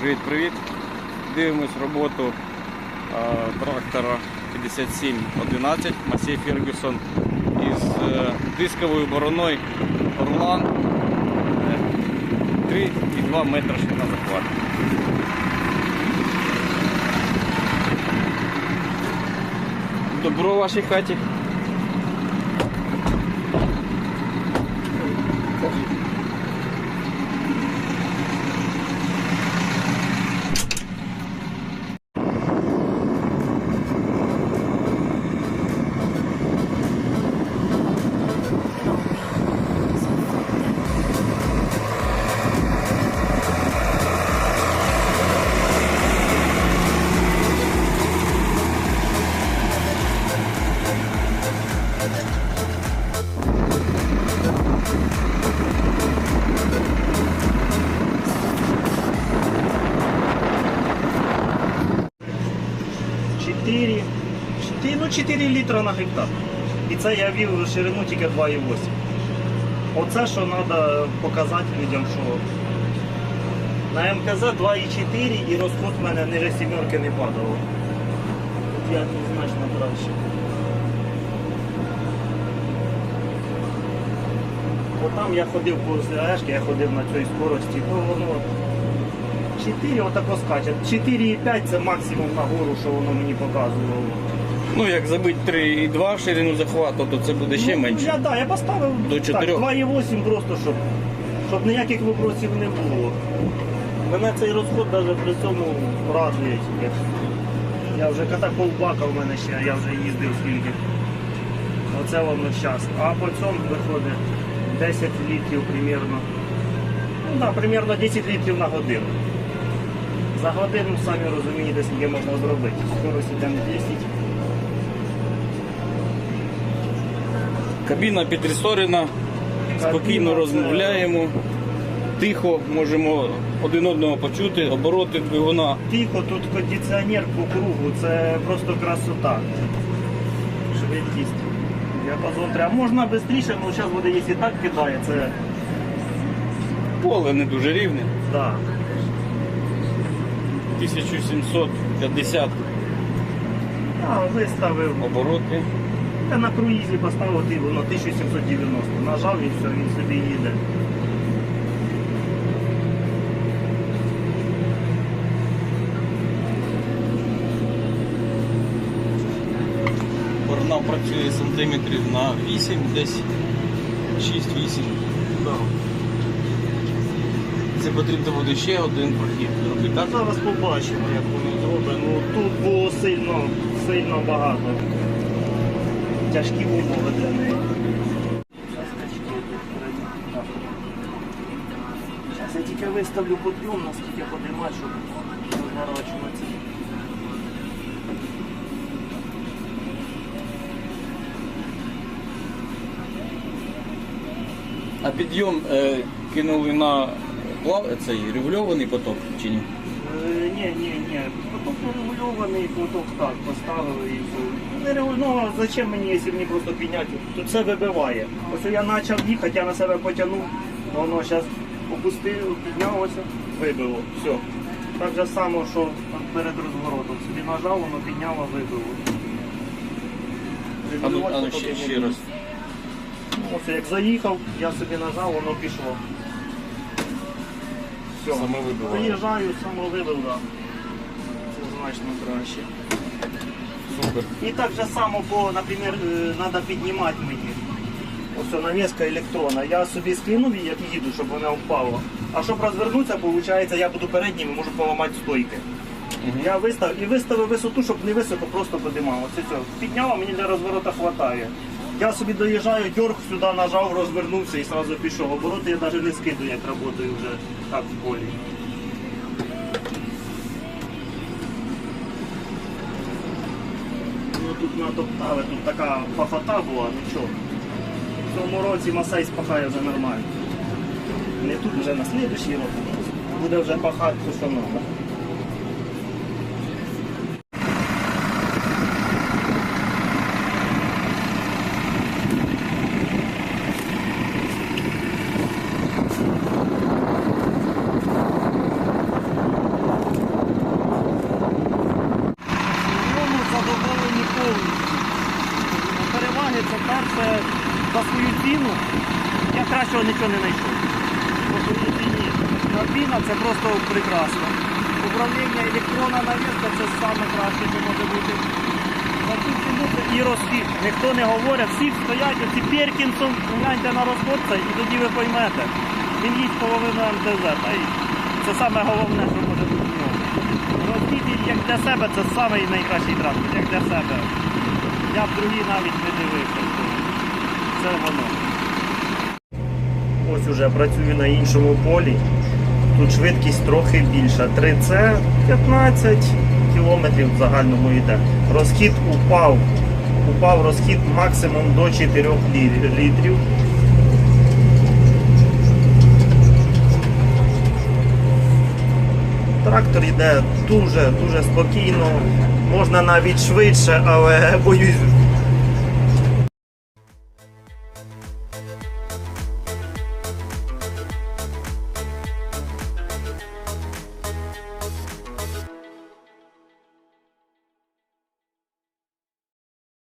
Привіт-привіт. Дивимось роботу е, трактора 5711 Масей Фергюсон із е, дисковою бороною Орлан е, 3,2 метра ширина захват. Добро вашій хаті. Чотири, чотири, ну 4 літра на гектар. І це я вів ширину тільки 2,8. Оце що треба показати людям, що на МКЗ 2,4 і розход в мене ниже сімерки не падало. Тут я тут значно краще. Бо там я ходив по САЕшки, я ходив на цій скорості, то воно 4 отако скаче. 4,5 це максимум на гору, що воно мені показувало. Ну, як забити 3,2 ширину захвату, то це буде ще Ну, менше. Я, да, я поставив До так, чотирьох. 2,8 просто, щоб, щоб ніяких вопросів не було. Мене цей розход навіть при цьому радує. Я, я вже кота полбака в мене ще, я вже їздив скільки. Оце воно зараз. А по цьому виходить 10 літрів примерно. Ну да, примерно 10 літрів на годину. За годину, самі розумієте, скільки можна зробити. Скорость йдемо 10. Кабіна підресорена, спокійно розмовляємо, тихо, можемо один одного почути, обороти двигуна. Тихо, тут кондиціонер по кругу, це просто красота. Швидкість. Діапазон треба. Можна швидше, але зараз буде, якщо так кидає, це Поле не дуже рівне. да. 1750 А, виставив. обороти. Я на круїзі поставив воно 1790. Нажав і все, він собі їде. Працює сантиметрів на 8, десь 6-8. Це потрібно буде ще один прохід зробити. Та зараз побачимо, як воно зробить. Ну тут було сильно, сильно багато. Тяжкі умови для неї. Зараз я тільки виставлю подйом, наскільки подимати, щоб розворачуватися. А підйом е, кинули на плав, цей регульований поток чи ні? Е, Ні, ні, ні. Поток регульований, поток так, поставили і все. Не регуль... Ну, а зачем мені, якщо мені просто підняти? Тут все вибиває. Ось я почав їхати, я на себе потягнув, воно зараз опустив, піднялося, вибило. Все. Так же само, що там перед розворотом. Собі нажав, воно підняло, вибило. А ну, а ну ще, не ще раз. Ось як заїхав, я собі нажав, воно пішло. Все. Саме вибиває. Виїжджаю, само вибив, да. Це значно краще. Супер. І так же само, по, наприклад, треба піднімати мені. Ось навіска електрона. Я собі скинув її, як їду, щоб вона впала. А щоб розвернутися, виходить, я буду переднім і можу поламати стойки. Я вистав і виставив висоту, щоб не високо, просто подималося. Все. Підняла, мені для розворота вистачає. Я собі доїжджаю, дьорг сюди нажав, розвернувся і одразу пішов. Обороти я навіть не скидую, як працюю вже так в полі. Ну тут натоптали, тут така пахота була, нічого. В цьому році Масей спахає вже нормально. Не тут вже на слідуючий рік. Буде вже пахати, що треба. Ну, я кращого нічого не знайшов. По своїй ціні. Кабіна це просто прекрасно. Управління електрона навіска це саме краще, що може бути. За цю ціну це і розхід. Ніхто не говорить, всі стоять, оці Перкінсон, гляньте на розход цей, і тоді ви поймете. Він їсть половину МТЗ. Та й це саме головне, що може бути в ньому. Розхід як для себе це самий найкращий транспорт, як для себе. Я б другі навіть не дивився. Це воно. Ось уже працюю на іншому полі. Тут швидкість трохи більша. 3C 15 кілометрів в загальному йде. Розхід упав. Упав розхід максимум до 4 літрів. Трактор йде дуже дуже спокійно, можна навіть швидше, але боюсь